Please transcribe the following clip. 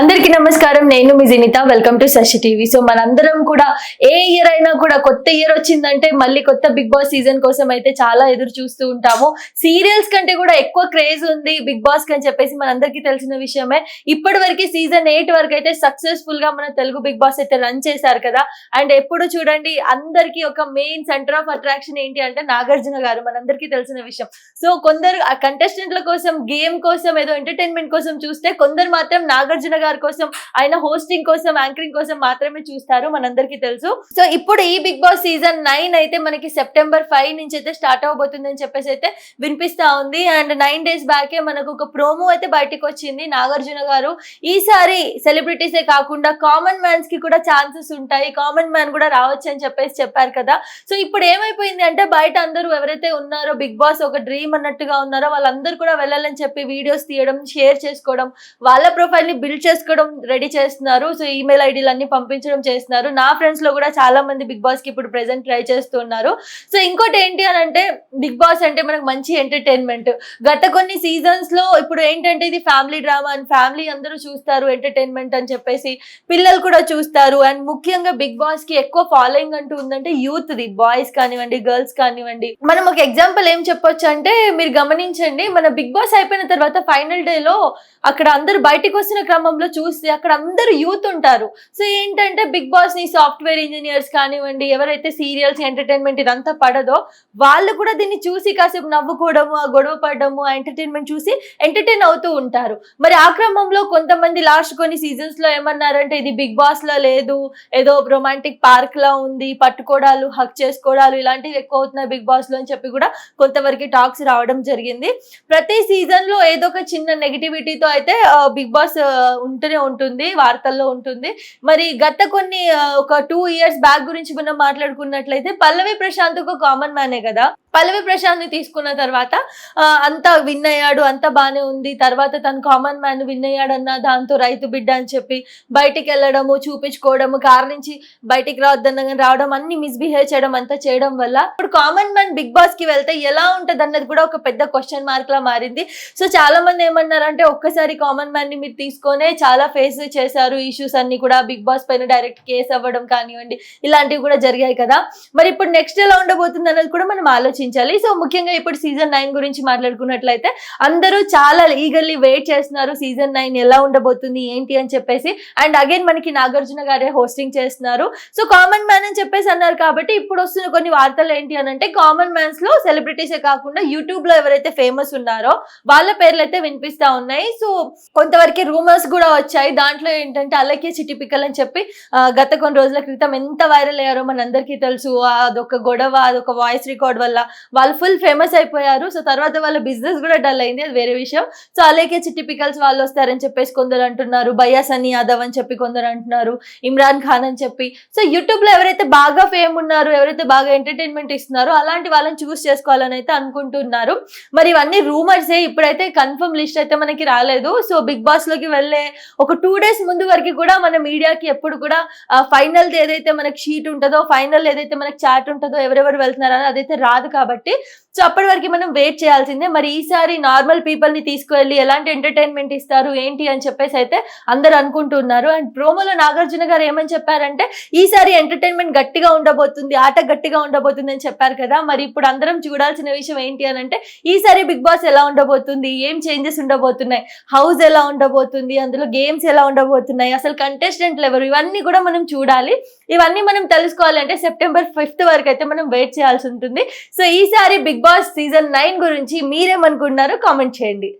అందరికీ నమస్కారం. నేను మీ Jinitha. Welcome to Sasi TV so మనందరం కూడా ఏ ఇయర్ అయినా కూడా కొత్త ఇయర్ వచ్చిందంటే మళ్ళీ కొత్త బిగ్ బాస్ సీజన్ కోసం అయితే చాలా ఎదురు చూస్తూ ఉంటాము. సీరియల్స్ కంటే కూడా ఎక్కువ క్రేజ్ ఉంది బిగ్ బాస్ అని చెప్పేసి మనందరికీ తెలిసిన విషయమే. ఇప్పటి వరకు సీజన్ ఎయిట్ వరకు అయితే సక్సెస్ఫుల్గా మన తెలుగు బిగ్ బాస్ అయితే రన్ చేశారు కదా. అండ్ ఎప్పుడు చూడండి అందరికి ఒక మెయిన్ సెంటర్ ఆఫ్ అట్రాక్షన్ ఏంటి అంటే నాగార్జున గారు మనందరికీ తెలిసిన విషయం. సో కొందరు ఆ కంటెస్టెంట్ల కోసం గేమ్ కోసం ఏదో ఎంటర్టైన్మెంట్ కోసం చూస్తే కొందరు మాత్రం నాగార్జున గారి కోసం ఆయన హోస్టింగ్ కోసం యాంకరింగ్ కోసం మాత్రమే చూస్తారు మనందరికీ తెలుసు. సో ఇప్పుడు ఈ బిగ్ బాస్ సీజన్ నైన్ అయితే మనకి సెప్టెంబర్ ఫైవ్ నుంచి అయితే స్టార్ట్ అవబోతుంది అని చెప్పేసి అయితే వినిపిస్తా ఉంది. అండ్ నైన్ డేస్ బ్యాకే మనకు ఒక ప్రోమో అయితే బయటకు వచ్చింది. నాగార్జున గారు. ఈసారి సెలబ్రిటీసే కాకుండా కామన్ మ్యాన్స్కి కూడా ఛాన్సెస్ ఉంటాయి. కామన్ మ్యాన్ కూడా రావచ్చు అని చెప్పేసి చెప్పారు కదా. సో ఇప్పుడు ఏమైపోయింది అంటే బయట అందరూ ఎవరైతే ఉన్నారో బిగ్ బాస్ ఒక డ్రీమ్ అన్నట్టుగా ఉన్నారో వాళ్ళందరూ కూడా వెళ్ళాలని చెప్పి వీడియోస్ తీయడం షేర్ చేసుకోవడం వాళ్ళ ప్రొఫైల్ని బిల్డ్ చేసుకోవడం రెడీ చేస్తున్నారు. సో ఈమెయిల్ ఐడీలు అన్ని పంపించడం చేస్తున్నారు. నా ఫ్రెండ్స్లో కూడా చాలా మంది బిగ్ బాస్కి ఇప్పుడు ప్రెసెంట్ ట్రై చేస్తున్నారు. సో ఇంకోటి ఏంటి అని అంటే బిగ్ బాస్ అంటే మనకు మంచి ఎంటర్టైన్మెంట్ గత కొన్ని సీజన్స్లో ఇప్పుడు ఏంటంటే ఇది ఫ్యామిలీ డ్రామా అండ్ ఫ్యామిలీ అందరూ చూస్తారు ఎంటర్టైన్మెంట్ అని చెప్పేసి పిల్లలు కూడా చూస్తారు. అండ్ ముఖ్యంగా బిగ్ బాస్కి ఎక్కువ ఫాలోయింగ్ అంటూ ఉందంటే యూత్ ది బాయ్స్ కానివ్వండి గర్ల్స్ కానివ్వండి. మనం ఒక ఎగ్జాంపుల్ ఏం చెప్పొచ్చు అంటే మీరు గమనించండి మన బిగ్ బాస్ అయిపోయిన తర్వాత ఫైనల్ డే లో అక్కడ అందరూ బయటికి వచ్చిన క్రమంలో చూస్తే అక్కడ అందరూ యూత్ ఉంటారు. సో ఏంటంటే బిగ్ బాస్ని సాఫ్ట్వేర్ ఇంజనీర్స్ కానివ్వండి ఎవరైతే సీరియల్స్ ఎంటర్టైన్మెంట్ ఇదంతా పడదో వాళ్ళు కూడా దీన్ని చూసి కాసేపు నవ్వుకోవడము ఆ గొడవ పడడము ఆ ఎంటర్టైన్మెంట్ చూసి ఎంటర్టైన్ అవుతూ ఉంటారు. మరి ఆ క్రమంలో కొంతమంది లాస్ట్ కొన్ని సీజన్స్లో ఏమన్నారంటే ఇది బిగ్ బాస్లో లేదు ఏదో రొమాంటిక్ పార్క్ లా ఉంది పట్టుకోవడాలు హక్ చేసుకోవడాలు ఇలాంటివి ఎక్కువ అవుతున్నాయి బిగ్ బాస్లో అని చెప్పి కూడా కొంతవరకు టాక్స్ రావడం జరిగింది. ప్రతి సీజన్లో ఏదో ఒక చిన్న నెగిటివిటీతో అయితే బిగ్ బాస్ ఉంటూనే ఉంటుంది వార్తల్లో ఉంటుంది. మరి గత కొన్ని ఒక టూ ఇయర్స్ బ్యాక్ గురించి మనం మాట్లాడుకున్నట్లయితే పల్లవి ప్రశాంత్ ఒక కామన్ మ్యానే కదా. పల్లవి ప్రశాంత్ని తీసుకున్న తర్వాత అంతా విన్ అయ్యాడు అంతా బాగానే ఉంది. తర్వాత తను కామన్ మ్యాన్ విన్ అయ్యాడన్న దాంతో రైతు బిడ్డ అని చెప్పి బయటికి వెళ్ళడము చూపించుకోవడము కారు నుంచి బయటికి రావద్దన్న రావడం అన్ని మిస్బిహేవ్ చేయడం అంతా చేయడం వల్ల ఇప్పుడు కామన్ మ్యాన్ బిగ్ బాస్కి వెళ్తే ఎలా ఉంటుంది అన్నది కూడా ఒక పెద్ద క్వశ్చన్ మార్క్ లా మారింది. సో చాలా మంది ఏమన్నారంటే ఒక్కసారి కామన్ మ్యాన్ని మీరు తీసుకొనే చాలా ఫేస్ చేశారు ఇష్యూస్ అన్ని కూడా బిగ్ బాస్ పైన డైరెక్ట్ కేసు అవ్వడం కానివ్వండి ఇలాంటివి కూడా జరిగాయి కదా. మరి ఇప్పుడు నెక్స్ట్ ఎలా ఉండబోతుంది అన్నది కూడా మనం ఆలోచించాలి సో ముఖ్యంగా ఇప్పుడు సీజన్ నైన్ గురించి మాట్లాడుకున్నట్లయితే అందరూ చాలా ఈగర్లీ వెయిట్ చేస్తున్నారు. సీజన్ నైన్ ఎలా ఉండబోతుంది ఏంటి అని చెప్పేసి. అండ్ అగైన్ మనకి నాగార్జున గారే హోస్టింగ్ చేస్తున్నారు. సో కామన్ మ్యాన్ అని చెప్పేసి అన్నారు కాబట్టి ఇప్పుడు వస్తున్న కొన్ని వార్తలు ఏంటి అని అంటే కామన్ మ్యాన్స్లో సెలబ్రిటీసే కాకుండా యూట్యూబ్లో ఎవరైతే ఫేమస్ ఉన్నారో వాళ్ళ పేర్లు అయితే వినిపిస్తా ఉన్నాయి. సో కొంతవరకు రూమర్స్ కూడా వచ్చాయి. దాంట్లో ఏంటంటే అలాగే పిక్కలు అని చెప్పి గత కొన్ని రోజుల క్రితం ఎంత వైరల్ అయ్యారో మనందరికీ తెలుసు. అదొక గొడవ అదొక వాయిస్ రికార్డ్ వల్ల వాళ్ళు ఫుల్ ఫేమస్ అయిపోయారు. సో తర్వాత వాళ్ళ బిజినెస్ కూడా డల్ అయింది. అది వేరే విషయం. సో అలాగే చిటిపికల్స్ వాళ్ళు వస్తారని చెప్పేసి కొందరు అంటున్నారు. బయాస్ అని యాదవ్ అని చెప్పి కొందరు అంటున్నారు. ఇమ్రాన్ ఖాన్ అని చెప్పి. సో యూట్యూబ్లో ఎవరైతే బాగా ఫేమ్ ఉన్నారు ఎవరైతే బాగా ఎంటర్టైన్మెంట్ ఇస్తున్నారో అలాంటి వాళ్ళని చూస్ చేసుకోవాలని అయితే అనుకుంటున్నారు. మరి ఇవన్నీ రూమర్సే ఇప్పుడైతే కన్ఫర్మ్ లిస్ట్ అయితే మనకి రాలేదు. సో బిగ్ బాస్లోకి వెళ్ళే ఒక టూ డేస్ ముందు వరకు కూడా మన మీడియాకి ఎప్పుడు కూడా ఫైనల్ ఏదైతే మనకి షీట్ ఉంటుందో ఫైనల్ ఏదైతే మనకి చాట్ ఉంటుందో ఎవరెవరు వెళ్తున్నారో అదైతే రాదు కాబట్టి సో అప్పటి వరకు మనం వెయిట్ చేయాల్సిందే. మరి ఈసారి నార్మల్ పీపుల్ని తీసుకువెళ్ళి ఎలాంటి ఎంటర్టైన్మెంట్ ఇస్తారు? ఏంటి? అని చెప్పేసి అయితే అందరు అనుకుంటున్నారు. అండ్ ప్రోమోలో నాగార్జున గారు ఏమని చెప్పారంటే ఈసారి ఎంటర్టైన్మెంట్ గట్టిగా ఉండబోతుంది ఆట గట్టిగా ఉండబోతుంది అని చెప్పారు కదా. మరి ఇప్పుడు అందరం చూడాల్సిన విషయం ఏంటి అని అంటే ఈసారి బిగ్ బాస్ ఎలా ఉండబోతుంది? ఏం చేంజెస్ ఉండబోతున్నాయి? హౌస్ ఎలా ఉండబోతుంది? అందులో గేమ్స్ ఎలా ఉండబోతున్నాయి? అసలు కంటెస్టెంట్లు ఎవరు? ఇవన్నీ కూడా మనం చూడాలి. ఇవన్నీ మనం తెలుసుకోవాలంటే సెప్టెంబర్ ఫిఫ్త్ వరకు అయితే మనం వెయిట్ చేయాల్సి ఉంటుంది. సో ఈసారి బిగ్ బాస్ సీజన్ నైన్ గురించి మీరేమనుకుంటున్నారో కామెంట్ చేయండి.